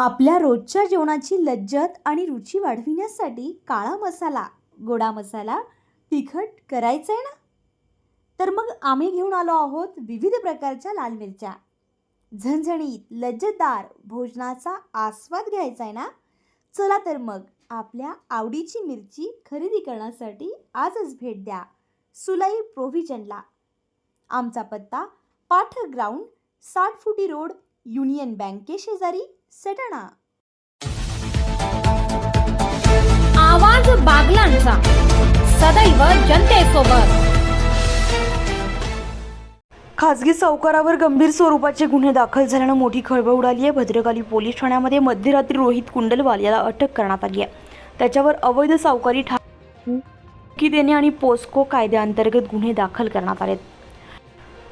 आपल्या रोजच्या जेवणाची लज्जत आणि रुची वाढविण्यासाठी काळा मसाला गोडा मसाला तिखट करायचा आहे ना? तर मग आम्ही घेऊन आलो आहोत विविध प्रकारच्या लाल मिरच्या. झणझणीत लज्जतदार भोजनाचा आस्वाद घ्यायचा आहे ना? चला तर मग आपल्या आवडीची मिरची खरेदी करण्यासाठी आजच भेट द्या. सुलाई प्रोव्हिजनला. आमचा पत्ता पाठक ग्राउंड साठ फुटी रोड युनियन बँके शेजारी सटाणा आवाज बागलांचा. सदैव जनतेसोबत. खासगी सावकारावर गंभीर स्वरूपाचे गुन्हे दाखल झाल्यानं मोठी खळबळ उडाली आहे. भद्रकाली पोलीस ठाण्यामध्ये मध्यरात्री रोहित कुंडलवाल याला अटक करण्यात आली आहे. त्याच्यावर अवैध सावकारी ठा की देणे आणि पोस्को कायद्याअंतर्गत गुन्हे दाखल करण्यात आलेत.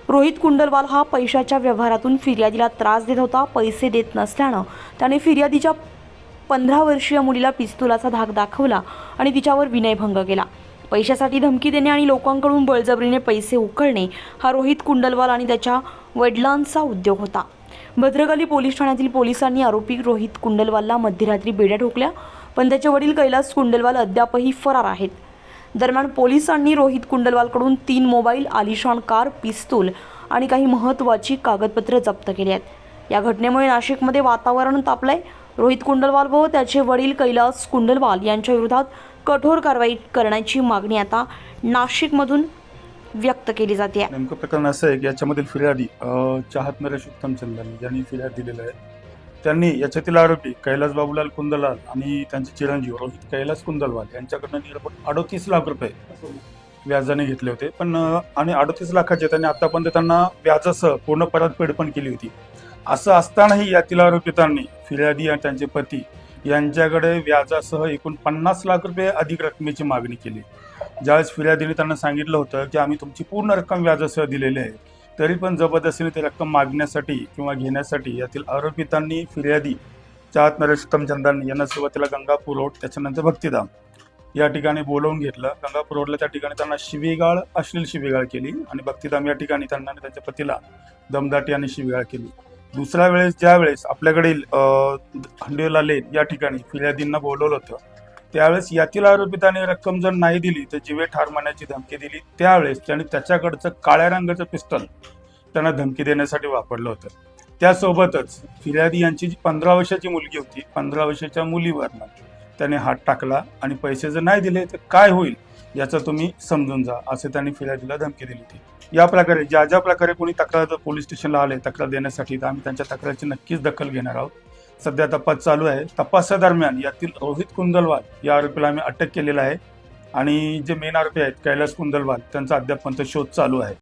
रोहित कुंडलवाल हा पैशाच्या व्यवहारातून फिर्यादीला त्रास देत होता पैसे देत नसल्यानं त्याने फिर्यादीच्या पंधरा वर्षीय मुलीला पिस्तुलाचा धाक दाखवला आणि तिच्यावर विनयभंग केला. पैशासाठी धमकी देणे आणि लोकांकडून बळजबरीने पैसे उकळणे हा रोहित कुंडलवाल आणि त्याच्या वडिलांचा उद्योग होता. भद्रकाली पोलीस ठाण्यातील पोलिसांनी आरोपी रोहित कुंडलवालला मध्यरात्री बेड्या ठोकल्या पण त्याचे वडील कैलास कुंडलवाल अद्यापही फरार आहेत. दरम्यान पोलिसांनी रोहित कुंडलवालकडून तीन मोबाईल आलिशान कार पिस्तूल आणि काही महत्त्वाची कागदपत्रे जप्त केली आहेत. या घटनेमुळे नाशिकमध्ये वातावरण तापलंय. रोहित कुंडलवाल व त्याचे वडील कैलास कुंडलवाल यांच्या विरोधात कठोर कारवाई करण्याची मागणी आता नाशिकमधून व्यक्त केली जाते. नेमकं प्रकरण असं आहे की याच्यामधील फिर्यादी चाहत नरेश उत्तम चंदन यांनी फिर्याद दिलेला आहे. त्यांनी याच्यातील आरोपी कैलास बाबूलाल कुंदलाल आणि त्यांचे चिरंजीव रोहित कैलास कुंदलवाल यांच्याकडनं निरपण अडोतीस लाख रुपये व्याजाने घेतले होते. पण आणि अडतीस लाखाचे त्यांनी आतापर्यंत त्यांना व्याजासह पूर्ण परतफेड पण केली होती. असं असतानाही यातील आरोपितांनी फिर्यादी आणि त्यांचे पती यांच्याकडे व्याजासह एकूण पन्नास लाख रुपये अधिक रकमेची मागणी केली. ज्यावेळेस फिर्यादीने त्यांना सांगितलं होतं की आम्ही तुमची पूर्ण रक्कम व्याजासह दिलेली आहे. तरी पण जबरदस्तीने ती रक्कम मागण्यासाठी किंवा घेण्यासाठी यातील आरोपितांनी फिर्यादी चाहत नरेश उत्तम यांना सुरुवातीला गंगापूर रोड त्याच्यानंतर भक्तिधाम या ठिकाणी बोलवून घेतलं. गंगापूर रोडला त्या ठिकाणी त्यांना शिवीगाळ अश्लील शिवीगाळ केली आणि भक्तिधाम या ठिकाणी त्यांना आणि त्यांच्या पतीला दमदाटी आणि शिवीगाळ केली. दुसऱ्या वेळेस ज्या वेळेस आपल्याकडील हंडेला लेन या ठिकाणी फिर्यादींना बोलवलं होतं त्यावेळेस यातील आरोपिताने रक्कम जर नाही दिली तर जीवे ठार मारण्याची धमकी दिली. त्यावेळेस त्याने त्याच्याकडचं काळ्या रंगाचं पिस्तल त्यांना धमकी देण्यासाठी वापरलं होतं. त्यासोबतच फिर्यादी यांची जी पंधरा वर्षाची मुलगी होती पंधरा वर्षाच्या मुलीवरनं त्याने हात टाकला आणि पैसे जर नाही दिले तर काय होईल याचं तुम्ही समजून जा असं त्यांनी फिर्यादीला धमकी दिली होती. या प्रकारे ज्या ज्या प्रकारे कोणी तक्रार पोलीस स्टेशनला आले तक्रार देण्यासाठी तर आम्ही त्यांच्या तक्रारीची नक्कीच दखल घेणार आहोत. सध्या तपास चालू आहे. तपासादरम्यान यातील रोहित कुंदलवाल या आरोपीला आम्ही अटक केलेला आहे. आणि जे मेन आरोपी आहेत कैलास कुंदलवाल त्यांचा अद्याप शोध चालू आहे.